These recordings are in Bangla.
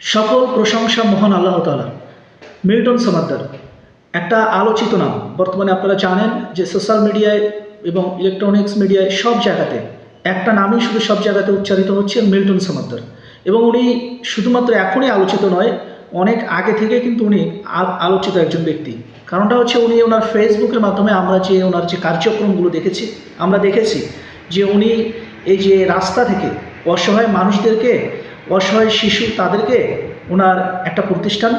সকল প্রশংসা মহান আল্লাহ তালা মিল্টন সমাদ্দার, একটা আলোচিত নাম। বর্তমানে আপনারা জানেন যে সোশ্যাল মিডিয়ায় এবং ইলেকট্রনিক্স মিডিয়ায় সব জায়গাতে, একটা নামই শুধু সব জায়গাতে উচ্চারিত হচ্ছে মিল্টন সমাদ্দার। এবং উনি শুধুমাত্র এখনই আলোচিত নয়, অনেক আগে থেকে কিন্তু উনি আলোচিত একজন ব্যক্তি। কারণটা হচ্ছে উনি ওনার ফেসবুকের মাধ্যমে আমরা যে ওনার যে কার্যক্রমগুলো দেখেছি, আমরা দেখেছি যে উনি এই যে রাস্তা থেকে অসহায় মানুষদেরকে অসহায় শিশু তাদেরকে ওনার একটা প্রতিষ্ঠান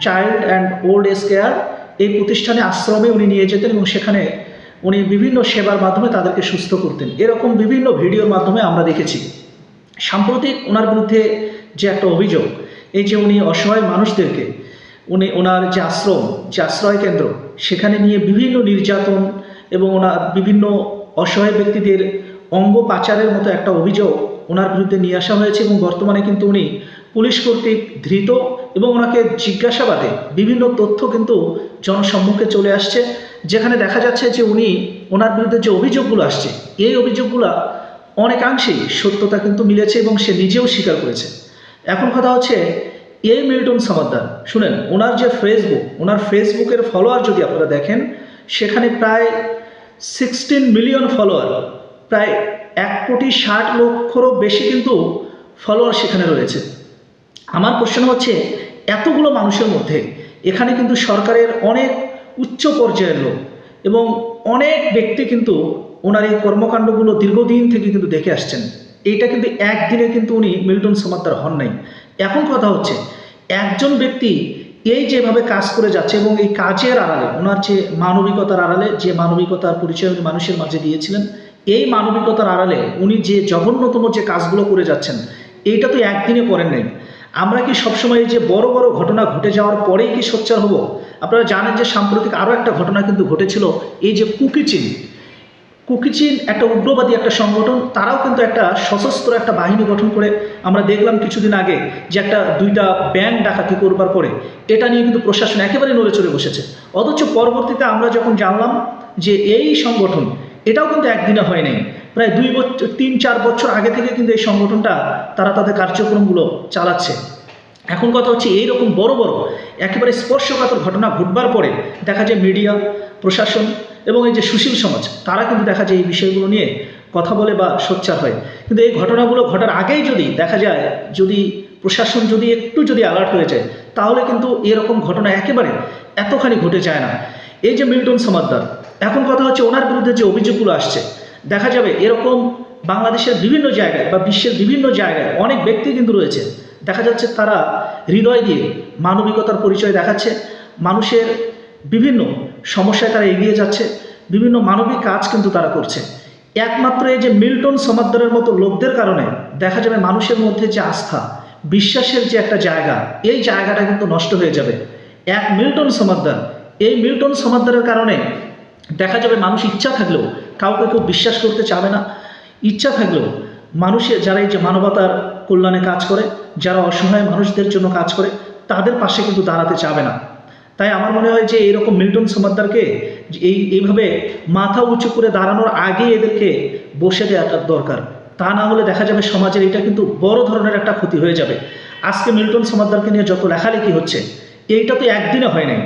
child and old age care এই প্রতিষ্ঠানে আশ্রমে উনি নিয়ে যেতেন এবং সেখানে উনি বিভিন্ন সেবার মাধ্যমে তাদেরকে সুস্থ করতেন। এরকম বিভিন্ন ভিডিওর মাধ্যমে আমরা দেখেছি। সাম্প্রতিক ওনার বিরুদ্ধে যে একটা অভিযোগ, এই যে উনি অসহায় মানুষদেরকে, উনি ওনার যে আশ্রম, যে আশ্রয় কেন্দ্র, সেখানে নিয়ে বিভিন্ন নির্যাতন এবং ওনার বিভিন্ন অসহায় ব্যক্তিদের অঙ্গ পাচারের মতো একটা অভিযোগ ওনার বিরুদ্ধে নিয়ে আসা হয়েছে এবং বর্তমানে কিন্তু উনি পুলিশ কর্তৃক ধৃত এবং ওনাকে জিজ্ঞাসাবাদে বিভিন্ন তথ্য কিন্তু জনসম্মুখে চলে আসছে, যেখানে দেখা যাচ্ছে যে উনি ওনার বিরুদ্ধে যে অভিযোগগুলো আসছে, এই অভিযোগগুলো অনেকাংশেই সত্যতা কিন্তু মিলেছে এবং সে নিজেও স্বীকার করেছে। এখন কথা হচ্ছে এই মিল্টন সমাদ্দার, শুনেন, ওনার যে ফেসবুক ওনার ফেসবুকের ফলোয়ার যদি আপনারা দেখেন, সেখানে প্রায় সিক্সটিন মিলিয়ন ফলোয়ার প্রায় এক কোটি ষাট লক্ষরও বেশি কিন্তু ফলোয়ার সেখানে রয়েছে। আমার প্রশ্ন হচ্ছে, এতগুলো মানুষের মধ্যে এখানে কিন্তু সরকারের অনেক উচ্চ পর্যায়ের লোক এবং অনেক ব্যক্তি কিন্তু ওনার এই কর্মকাণ্ডগুলো দীর্ঘদিন থেকে কিন্তু দেখে আসছেন। এইটা কিন্তু একদিনে কিন্তু উনি মিল্টন সমাদ্দার হন নাই। এখন কথা হচ্ছে, একজন ব্যক্তি এই যেভাবে কাজ করে যাচ্ছে এবং এই কাজের আড়ালে, ওনার যে মানবিকতার আড়ালে, যে মানবিকতার পরিচয় উনি মানুষের মাঝে দিয়েছিলেন এই মানবিকতার আড়ালে উনি যে জঘন্যতম যে কাজগুলো করে যাচ্ছেন, এইটা তো একদিনে করেন নাই। আমরা কি সবসময় এই যে বড় বড় ঘটনা ঘটে যাওয়ার পরেই কি সোচ্চার হব? আপনারা জানেন যে সাম্প্রতিক আরও একটা ঘটনা কিন্তু ঘটেছিল, এই যে কুকিচিন কুকিচিন একটা উগ্রবাদী একটা সংগঠন, তারাও কিন্তু একটা সশস্ত্র একটা বাহিনী গঠন করে আমরা দেখলাম কিছুদিন আগে যে একটা দুইটা ব্যাংক ডাকাতি করবার পরে, এটা নিয়ে কিন্তু প্রশাসন একেবারে নড়ে চড়ে বসেছে। অথচ পরবর্তীতে আমরা যখন জানলাম যে এই সংগঠন এটাও কিন্তু একদিনে হয় নাই। প্রায় দুই বছর তিন, চার বছর আগে থেকে কিন্তু এই সংগঠনটা, তারা তাদের কার্যক্রমগুলো চালাচ্ছে। এখন কথা হচ্ছে এইরকম বড় বড়, একেবারে স্পর্শকাতর ঘটনা ঘটবার পরে দেখা যায় মিডিয়া, প্রশাসন এবং এই যে সুশীল সমাজ, তারা কিন্তু দেখা যায় এই বিষয়গুলো নিয়ে কথা বলে বা সোচ্চার হয়। কিন্তু এই ঘটনাগুলো ঘটার আগেই যদি দেখা যায়, যদি প্রশাসন যদি একটু যদি অ্যালার্ট হয়ে যায়, তাহলে কিন্তু এরকম ঘটনা একেবারে এতখানি ঘটে যায় না। এই যে মিল্টন সমাদ্দার এখন কথা হচ্ছে ওনার বিরুদ্ধে যে অভিযোগগুলো আসছে, দেখা যাবে এরকম বাংলাদেশের বিভিন্ন জায়গায় বা বিশ্বের বিভিন্ন জায়গায় অনেক ব্যক্তি কিন্তু রয়েছে, দেখা যাচ্ছে তারা হৃদয় দিয়ে মানবিকতার পরিচয় দেখাচ্ছে, মানুষের বিভিন্ন সমস্যায় তারা এগিয়ে যাচ্ছে, বিভিন্ন মানবিক কাজ কিন্তু তারা করছে। একমাত্র এই যে মিল্টন সমাদ্দারের মতো লোকদের কারণে দেখা যাবে মানুষের মধ্যে যে আস্থা, বিশ্বাসের যে একটা জায়গা, এই জায়গাটা কিন্তু নষ্ট হয়ে যাবে। এক মিল্টন সমাদ্দার এই মিল্টন সমাদ্দারের কারণে দেখা যাবে মানুষ ইচ্ছা থাকলেও, কাউকে কেউ বিশ্বাস করতে চাবে না। ইচ্ছা থাকলেও মানুষের যারা এই যে মানবতার কল্যাণে কাজ করে, যারা অসহায় মানুষদের জন্য কাজ করে, তাদের পাশে কিন্তু দাঁড়াতে চাবে না। তাই আমার মনে হয় যে এরকম মিল্টন সমাদ্দারকে এই, এইভাবে মাথা উঁচু করে দাঁড়ানোর আগে এদেরকে বসে দেওয়াটা দরকার। তা না হলে দেখা যাবে সমাজের এটা কিন্তু বড় ধরনের একটা ক্ষতি হয়ে যাবে। আজকে মিল্টন সমাদ্দারকে নিয়ে যত লেখালেখি হচ্ছে, এইটা তো একদিনে হয় নাই।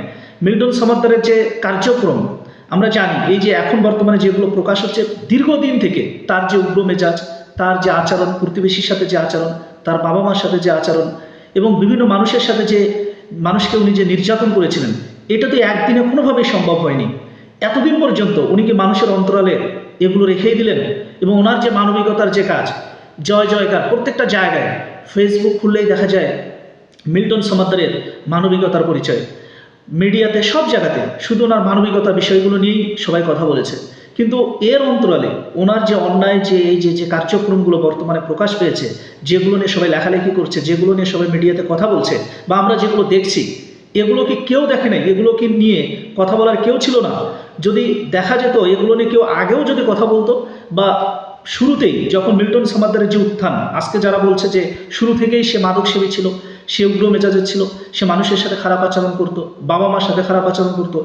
মিল্টন সমাদ্দারের যে কার্যক্রম আমরা জানি এই যে এখন বর্তমানে যেগুলো প্রকাশ হচ্ছে, দীর্ঘদিন থেকে তার যে উগ্র মেজাজ, তার যে আচরণ, প্রতিবেশীর সাথে যে আচরণ, তার বাবা মার সাথে যে আচরণ এবং বিভিন্ন মানুষের সাথে যে মানুষকে উনি যে নির্যাতন করেছিলেন, এটা তো একদিনে কোনোভাবেই সম্ভব হয়নি। এতদিন পর্যন্ত উনি কি মানুষের অন্তরালে এগুলো রেখেই দিলেন? এবং ওনার যে মানবিকতার যে কাজ, জয় জয়কার প্রত্যেকটা জায়গায় ফেসবুক খুললেই দেখা যায় মিল্টন সমাদ্দারের মানবিকতার পরিচয়। মিডিয়াতে সব জায়গাতে শুধু ওনার মানবিকতা বিষয়গুলো নিয়েই সবাই কথা বলেছে। কিন্তু এর অন্তরালে ওনার যে অন্যায়, যে এই যে যে কার্যক্রমগুলো বর্তমানে প্রকাশ পেয়েছে, যেগুলো নিয়ে সবাই লেখালেখি করছে, যেগুলো নিয়ে সবাই মিডিয়াতে কথা বলছে বা আমরা যেগুলো দেখছি, এগুলো কি কেউ দেখে নাই? এগুলো কি নিয়ে কথা বলার কেউ ছিল না? যদি দেখা যেত, এগুলো নিয়ে কেউ আগেও যদি কথা বলতো বা শুরুতেই যখন মিল্টন সমাদ্দারের যে উত্থান, আজকে যারা বলছে যে শুরু থেকেই সে মাদকসেবী ছিল সে উগ্র মেজাজের ছিল, সে মানুষের সাথে খারাপ আচরণ করতো বাবা মার সাথে খারাপ আচরণ করতো।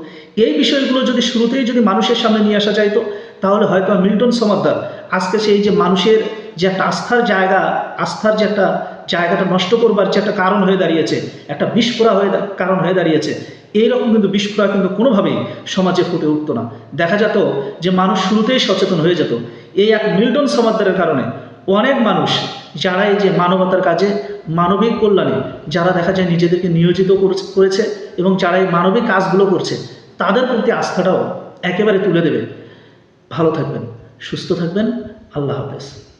এই বিষয়গুলো যদি শুরুতেই যদি মানুষের সামনে নিয়ে আসা যাইতো, তাহলে হয়তো মিল্টন সমাদ্দার আজকে সেই যে মানুষের যে একটা আস্থার জায়গা, আস্থার যে একটা জায়গাটা নষ্ট করবার যে একটা কারণ হয়ে দাঁড়িয়েছে, একটা বিস্ফোরা হয়ে কারণ হয়ে দাঁড়িয়েছে, এইরকম কিন্তু বিস্ফোরা কিন্তু কোনোভাবেই সমাজে ফুটে উঠতো না। দেখা যেত যে মানুষ শুরুতেই সচেতন হয়ে যেত। এই এক মিল্টন সমাদ্দারের কারণে অনেক মানুষ যারা এই যে মানবতার কাজে, মানবিক কল্যাণে যারা দেখা যায় নিজেদেরকে নিয়োজিত করছে- এবং যারা এই মানবিক কাজগুলো করছে, তাদের প্রতি আস্থাটাও একেবারে তুলে দেবে। ভালো থাকবেন, সুস্থ থাকবেন, আল্লাহ হাফেজ।